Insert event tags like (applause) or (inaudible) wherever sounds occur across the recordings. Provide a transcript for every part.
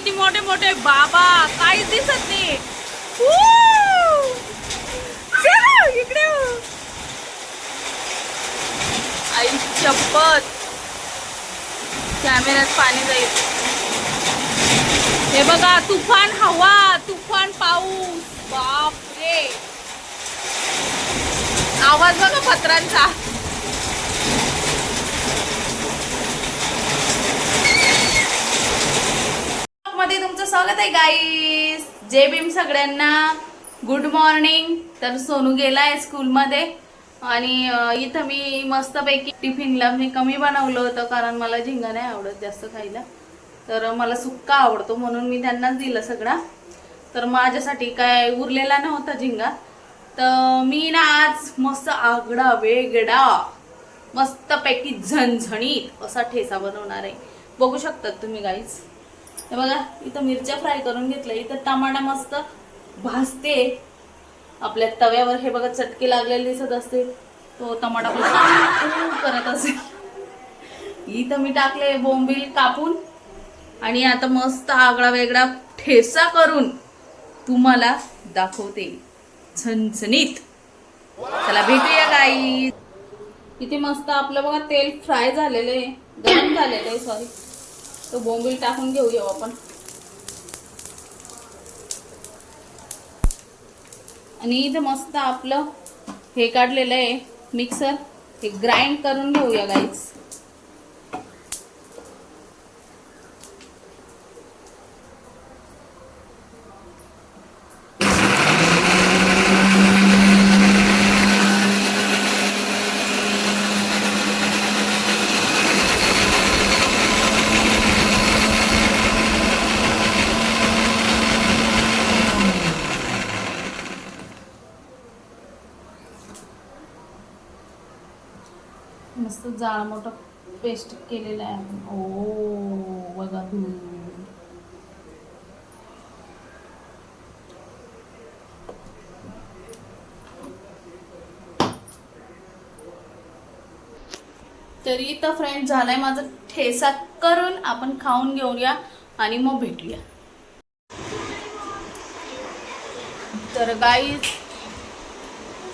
किती मोठे मोठे बाबा काहीच दिसत नाही. इकडे हो. आई चप्पत कॅमेऱ्यात पाणी जाईल. हे बघा तुफान हवा तुफान पाऊस. बाप रे आवाज बघा पत्रांचा. मध्ये तुमचं स्वागत आहे गाईस जय भीम सगळ्यांना. गुड मॉर्निंग तर सोनू गेला आहे स्कूलमध्ये. आणि इथं मी मस्तपैकी टिफिनला मी कमी बनवलं होतं कारण मला झिंगा नाही आवडत जास्त खायला. तर मला सुक्का आवडतो म्हणून मी त्यांनाच दिलं सगळा. तर माझ्यासाठी काय उरलेला नव्हता झिंगा. तर मी ना आज मस्त आगडा वेगळा मस्तपैकी झणझणीत असा ठेसा बनवणार आहे. बघू शकतात तुम्ही गाईज बघा इथं मिरच्या फ्राय करून घेतल्या इथं टमाटा मस्त भाजते. आपल्या तव्यावर हे बघा चटके लागलेले दिसत असते. तो टमाटा करत असेल. इथं मी टाकले बोंबील कापून. आणि आता मस्त आगळा वेगळा ठेसा करून तुम्हाला दाखवते. झणझणीत. चला भेटूया गाई इथे मस्त आपलं बघा तेल फ्राय झालेलं आहे. गरम झालेलं आहे सॉरी तो बोंबील टाकून घेऊया आपण. आणि इथं मस्त आपलं हे काढलेलं आहे मिक्सर हे ग्राइंड करून घेऊया गाईच मस्त पेस्ट केलेला आहे ओ बघा. तरी तर फ्रेंड झालाय माझं ठेसा करून आपण खाऊन घेऊया आणि मग भेटूया. तर गाई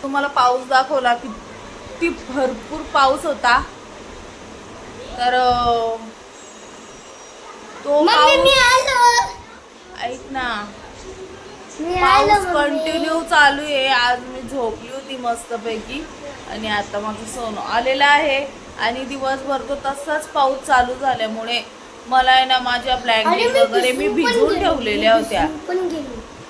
तुम्हाला पाऊस दाखवला किती भरपूर पाऊस होता. तर तो ऐक ना. पाऊस कंटिन्यू चालू आहे. आज मी झोपली होती मस्तपैकी. आणि आता माझं सोनं आलेलं आहे. आणि दिवसभर तो तसाच पाऊस चालू झाल्यामुळे मला आहे ना माझ्या ब्लँकेट वगैरे मी भिजवून ठेवलेल्या होत्या.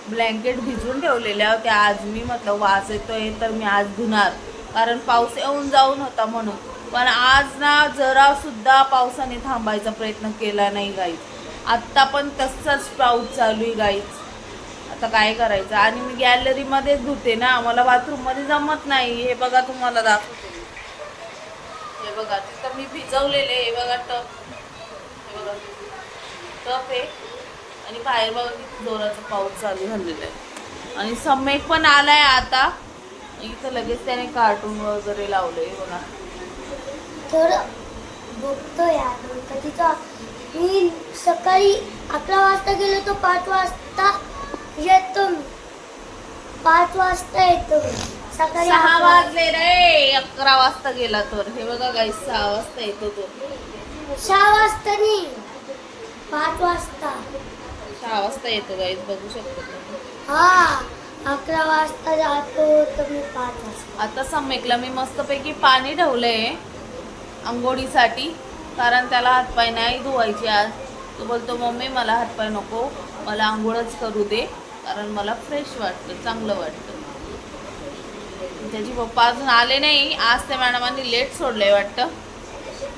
ब्लँकेट भिजवून ठेवलेल्या होत्या. आज मी म्हटलं वास येतोय तर मी आज धुणार. कारण पाऊस येऊन जाऊन होता म्हणून. पण आज ना जरा सुद्धा पावसाने थांबायचा प्रयत्न केला नाही गाईच आत्ता पण तसाच पाऊस चालू आहे गाईच आता काय करायचं? आणि मी गॅलरीमध्येच धुते ना. मला बाथरूममध्ये जमत नाही. हे बघा तुम्हाला दाखवते हे बघा तिथं मी भिजवलेले हे बघा टप. हे बघा. टप आहे. आणि बाहेर बघा किती जोराचा पाऊस चालू झालेला आहे. आणि सम्यक पण आलाय आता. इथं लगेच त्याने कार्टून वगैरे लावलंय बघा. तर बघतो यार. कधीचा मी सकाळी अकरा वाजता गेलो तो पाच वाजता येतो मी. पाच वाजता येतो. सकाळी सहा वाजले रे. अकरा वाजता गेला तर. हे बघा गाई सहा वाजता येतो तो. सहा वाजता नाही. पाच वाजता. सहा वाजता येतो गाईज बघू शकतो. हा अकरा वाजता जातो तर मी पाच वाजता. आता सम्यकला मी मस्तपैकी पाणी ठेवलंय. आंघोळीसाठी कारण त्याला हातपाय नाही धुवायचे आज. तो बोलतो मम्मी मला हातपाय नको मला आंघोळच करू दे कारण मला फ्रेश वाटतं चांगलं वाटतं. त्याची पप्पा अजून आले नाही. आज त्या मॅडमांनी लेट सोडलंय वाटतं.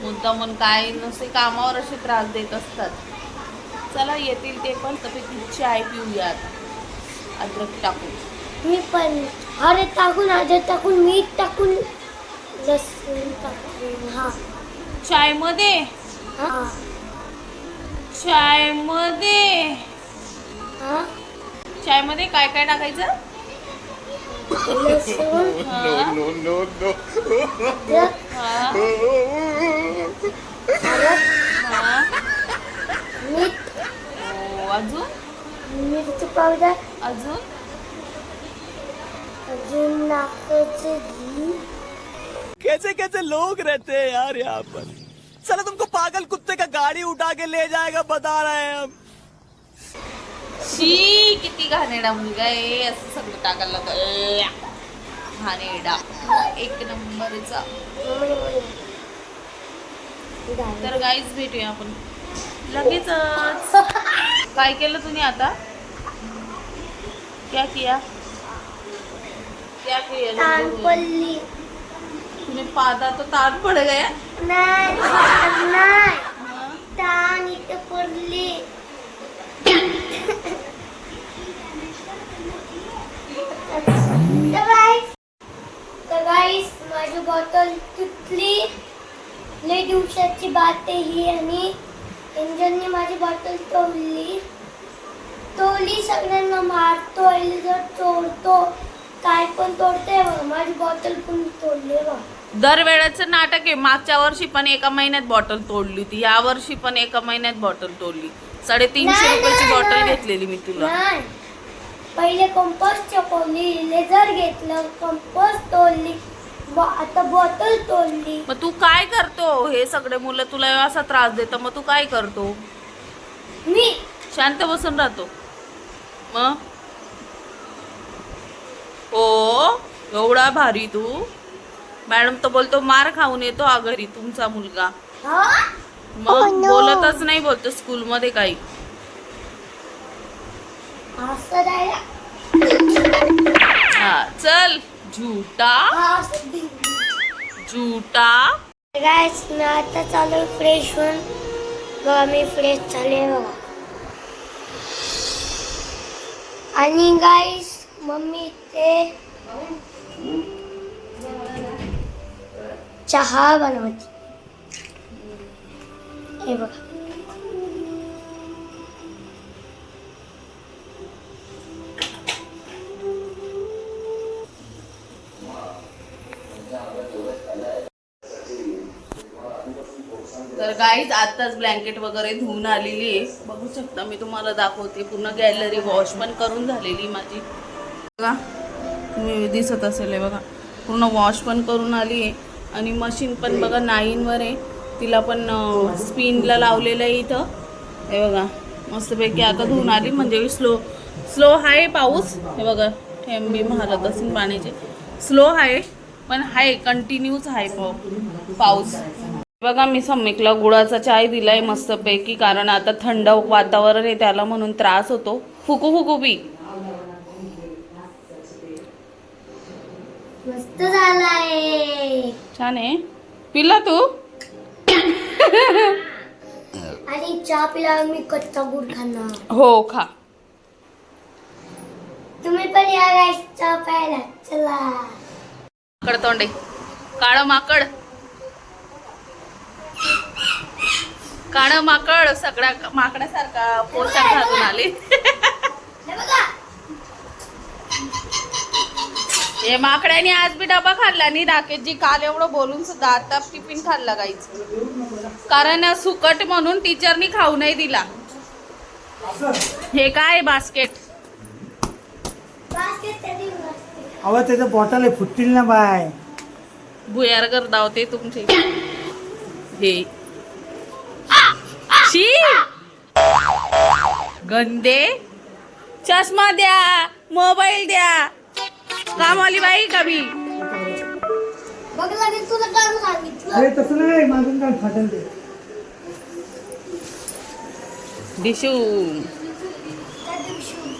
मुद्दामून काय नुसते कामावर असे त्रास देत असतात. चला येतील ते पण तपैकी चाय पिऊया आता अद्रक टाकून. मी पण अरे टाकून अद्रक टाकून मीठ टाकून लसूण टाकून हा. चायमध्ये? हा. चायमध्ये? हा? चायमध्ये काय काय टाकायचं? लसूण. हा, (laughs) no, no, no. अद्रक हा, हळद हा. मीठ. हो अजून? मिरची पावडर. अजून? अजून नाकाचं घी. कैसे कैसे लोग रहते हैं यार यहाँ पर। चलो तुमको पागल कुत्ते का गाड़ी उठा के ले जाएगा बता रहे हैं हम। शी किती घाणेडा मुलगा आहे असं सगळं टाकायला घाणेडा एक नंबरचा. तर गाईच भेटूया आपण. लगेचच. काय केलं तुम्ही आता? क्या किया? क्या किया? ताण तुम्ही पादा तो ताट पड गया. नाही ताण इथे पडली. माझी बॉटल तुटली. लय दिवसाची बात ही आणि इंजनने माझी बॉटल तोडली. तोडली सगळ्यांना मारतो जर तोडतो काय पण तोडते बघ माझी बॉटल पण तोडली बघ. दरवेळेचं नाटक आहे. मागच्या वर्षी पण एका महिन्यात बॉटल तोडली होती. या वर्षी पण एका महिन्यात बॉटल तोडली. साडेतीनशे रुपयाची बॉटल. घेतलेली मी तुला. पहिले कंपोस्ट चपवली लेझर घेतलं कंपोस्ट तोडली ब- आता बॉटल तोडली. मग तू काय करतो? हे सगळे मुलं तुला असा त्रास देतं. मग तू काय करतो? मी? शांत बसून राहतो. मग? हो एवढा भारी तू. मॅडम तर बोलतो मार खाऊन येतो हा घरी तुमचा मुलगा. हा? मग. बोलतच नाही बोलतो स्कूलमध्ये काही. असं राहिला हा चल झूटा. झूटा. मी आता चालू फ्रेश होऊन. फ्रेश झाले बघा. आणि गाईस मम्मी ते चहा बनवते. हे बघा. तर गाईज आत्ताच ब्लँकेट वगैरे धुवून आलेली आहे. बघू शकता मी तुम्हाला दाखवते. पूर्ण गॅलरी वॉश पण करून झालेली माझी. बघा तुम्ही दिसत असेल बघा. पूर्ण वॉश पण करून आली आहे. आणि मशीन पण बघा नाईनवर आहे. तिला पण स्पिनला लावलेलं आहे इथं. हे बघा मस्तपैकी आता धुवून आली. म्हणजे स्लो स्लो आहे पाऊस. हे बघा थेंब बी मारत असेल पाण्याचे. स्लो आहे पण आहे कंटिन्यूच आहे पाऊस. बघा मी सम्यकला गुळाचा चाय दिलाय मस्तपैकी कारण आता थंड वातावरण आहे त्याला म्हणून त्रास होतो. फुकू फुकू पी मस्त झालाय. छान आहे. पिला तू? आणि चहा पिल्यावर मी कच्चा गुड खाणार. हो खा. तुम्ही पण या गाईस चहा प्यायला. चला. माकड तोंडे. काळ माकड. काळ माकड सगळ्या माकडासारखा पोशाख घालून आले. हे माकड्याने आज बी डबा खाल्ला. आणि राकेशजी काल एवढं बोलून सुद्धा आता टिफिन खाल्ला गाईच. कारण सुकट म्हणून टीचरनी खाऊ नाही दिला. हे काय बास्केट? त्याचं बॉटल आहे फुटतील ना बाय. भुयार करता होते तुमचे. हे. शी! गंदे. चष्मा द्या. मोबाईल द्या. कामवाली बाई का मी बघ लागेल तुला काम सांगितलं. अरे तसं नाही माझून काय फाटेल ते दिशू. त्या दिवशी.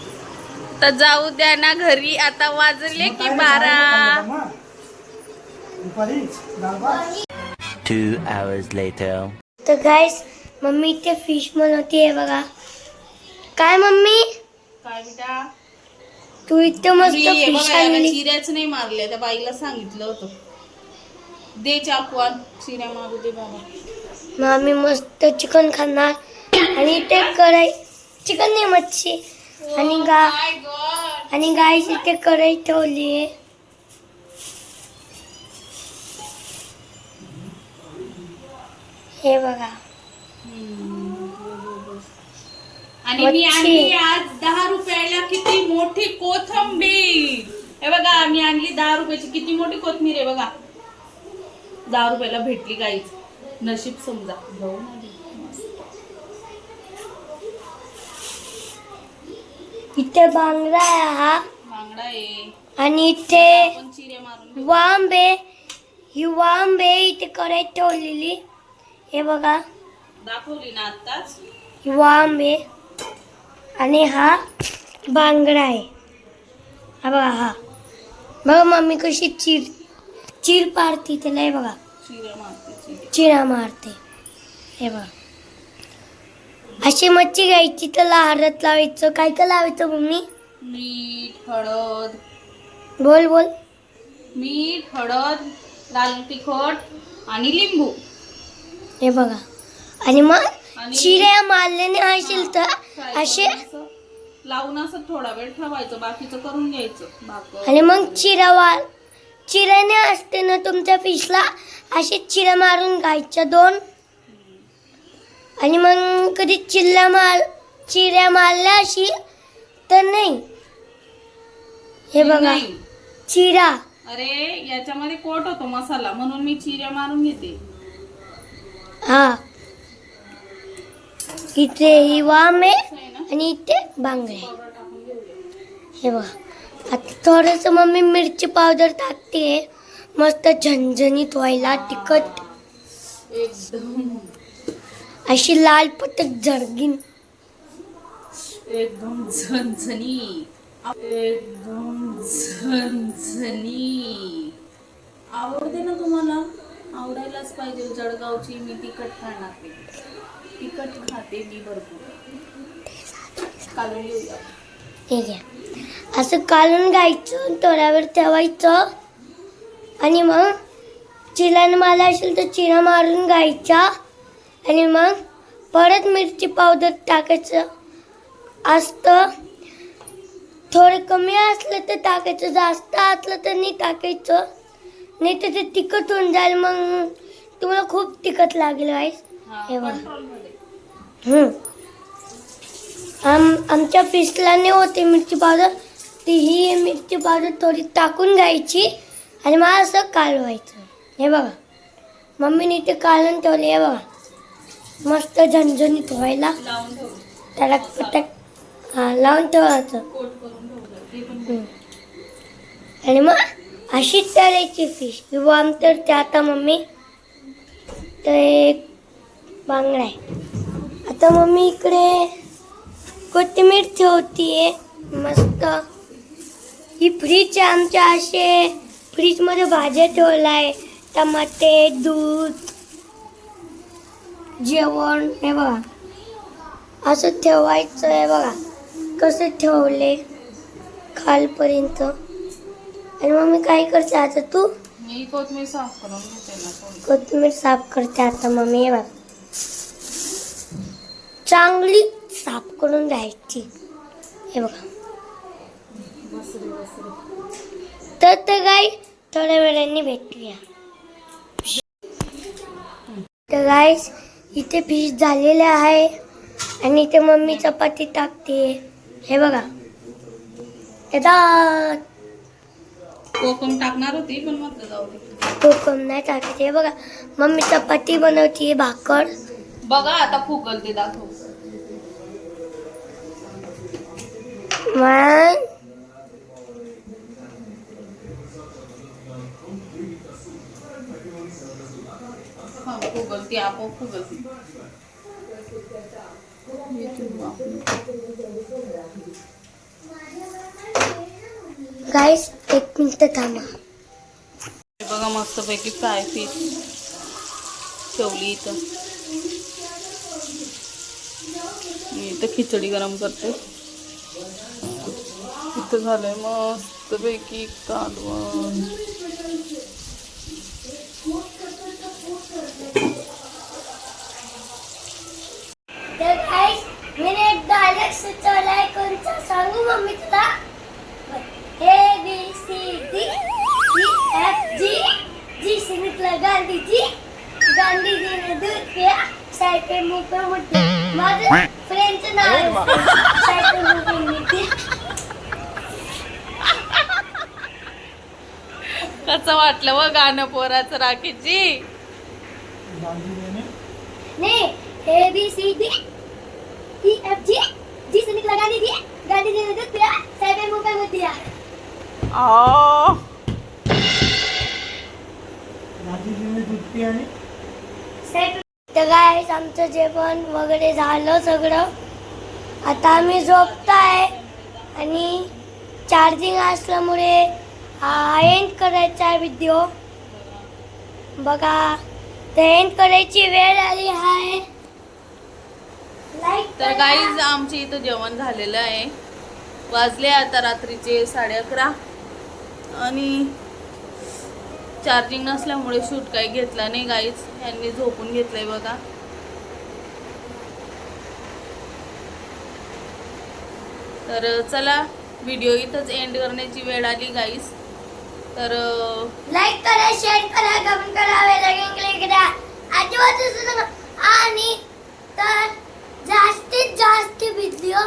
तर जाऊ द्या ना घरी आता वाजले की बारा. दुपारी. Two hours later. तर गाईस मम्मी ते फिश बनवते आहे बघा. काय मम्मी? काय बेटा? तू इतकं मस्त फिश आणली चिऱ्याच नाही मारल्या त्या बाईला सांगितलं होतं. दे चाकवान चिऱ्या मारू दे बाबा. मग आम्ही मस्त चिकन खाणार. आणि ते कढई चिकन नाही मच्छी. आणि गा. आणि गाईस इथे कढई ठेवली आहे. हे बघा. आणि मी. आणली आज दहा रुपयाला किती मोठी कोथंबीर. हे बघा मी आणली दहा रुपयाची. किती मोठी कोथंबीर आहे बघा. दहा रुपयाला भेटली काहीच नशीब समजा. जाऊन. इथे बांगडा आहे हा. बांगडा आहे. आणि इथे. वांब आहे. ही वांब आहे इथे कढईत ठेवलेली. हे बघा. दाखवली ना आत्ताच? ही वांब आहे. आणि हा बांगडा आहे. हा बघा हा. बघा मम्मी कशी चिर चिर पाडते त्याला हे बघा. चिरा मारते हे बघा. अशी मच्छी घ्यायची त्याला हळद लावायचं. काय काय लावायचं मम्मी? मीठ हळद. बोल बोल. मीठ हळद लाल तिखट आणि लिंबू. हे बघा. आणि मग? चिऱ्या मारल्याने असेल तर असे लावून असं थोडा वेळ ठेवायचं बाकीचं करून घ्यायचं. भाकर आणि मग चिरा वार चिऱ्याने असते ना तुमच्या फिशला असे चिऱ्या मारून घ्यायच्या दोन. आणि मग कधी चिल्ल्या मार चिऱ्या मारल्या अशी तर नाही. हे बघा नाही. चिरा अरे याच्यामध्ये कोट होतो मसाला म्हणून मी चिऱ्या मारून घेते. हा. इथे ही वाम आहे आणि इथे बांगडे हे बघा. आता थोडस मम्मी मिरची पावडर टाकते. मस्त झणझणीत व्हायला तिखट. अशी लाल पटक झडगीन एकदम झणझणी. एकदम झणझणी. आवडते ना तुम्हाला? आवडायलाच पाहिजे जळगावची मी तिखट खाणार तिखट खाते मी भरपूर. कालून घेऊया. ठीक आहे असं काढून घ्यायचं थोड्या वेळ ठेवायचं. आणि मग चिलानं मला असेल तर चिरा मारून घ्यायचा. आणि मग परत मिरची पावडर टाकायचं. असतं थोडं कमी असलं तर टाकायचं जास्त असलं तर नाही टाकायचं. नाही तर ते तिखट होऊन जाईल मग तुम्हाला खूप तिखट लागेल आहे हा बघा. आम आमच्या फिशला नाही होते मिरची पावडर. ती ही मिरची पावडर थोडी टाकून घ्यायची आणि मला असं कालवायचं. हे बघा. मम्मीने इथे कालून ठेवले हे बघा. मस्त झणझणीत व्हायला. त्याला पटक हा लावून ठेवायचं. ते. आणि मग अशीच तळायची फिश किंवा आमतर ते आता मम्मी तर एक बांगडा आहे. आता मम्मी इकडे कोथिंबीर ठेवतीये. मस्त. ही फ्रीज आहे आमच्या असे फ्रीजमध्ये भाज्या ठेवलाय. टमाटे दूध जेवण. हे बघा. असं ठेवायचं आहे बघा. कसं ठेवले? खालपर्यंत. आणि मग मी काय करते आता तू? मी कोथमीर साफ करून घेते ना साफ करते आता मम्मी. हे बघ. चांगली साफ करून द्यायची हे बघा. तर ते गाय थोड्या वेळाने भेटूया. तर गाय इथे फिश झालेले आहे आणि इथे मम्मी चपाती टाकते. हे बघा. येतात कोकम टाकणार होती पण मग जाऊ दे. कोकम नाही टाकते हे बघा मम्मी चपाती बनवते भाकर. बघा आता फुगल ते दाखव. मग? फुगल आपोआप फुगल गाईस एक मिनिट थांबा. हे बघा मस्त पैकी फ्राय फिश ठेवली इथं. मी इथं खिचडी गरम करते. इथं झालंय मस्त पैकी कालवण सांगू मम्मी तुला? A B C D E F G G से निकला गांधीजी. गांधीजीने दूध पिया पे सायकल movie ती. कसं वाटलं व गाणं पोराचं राखीची? नहीं A B C D E F G G से निकला दूध पिया मुंह पे आ, तर काय आमचं जेवण वगैरे झालं सगळं. आता आम्ही झोपताय. आणि चार्जिंग असल्यामुळे एंड करायचा आहे व्हिडिओ बघा तर एंड करायची वेळ आली आहे. तर गाईज आमच्या इथं जेवण झालेलं आहे. वाजले आता रात्रीचे साडे अकरा. आणि चार्जिंग नसल्यामुळे शूट काही घेतला नाही गाईच यांनी झोपून घेतलंय बघा. तर चला व्हिडिओ इथंच एंड करण्याची वेळ आली गाईस तर लाईक करा शेअर करा कमेंट करा वेळेला क्लिक करा. आजूबाजू विसरू आणि तर जास्तीत जास्त व्हिडिओ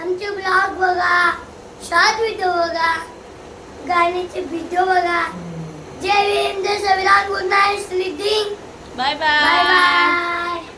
आमचे ब्लॉग बघा शॉर्ट व्हिडिओ बघा गाण्याचे व्हिडिओ बघा. Jai Vim, Jai Savidan. Good night, sleeping. Bye bye. Bye bye.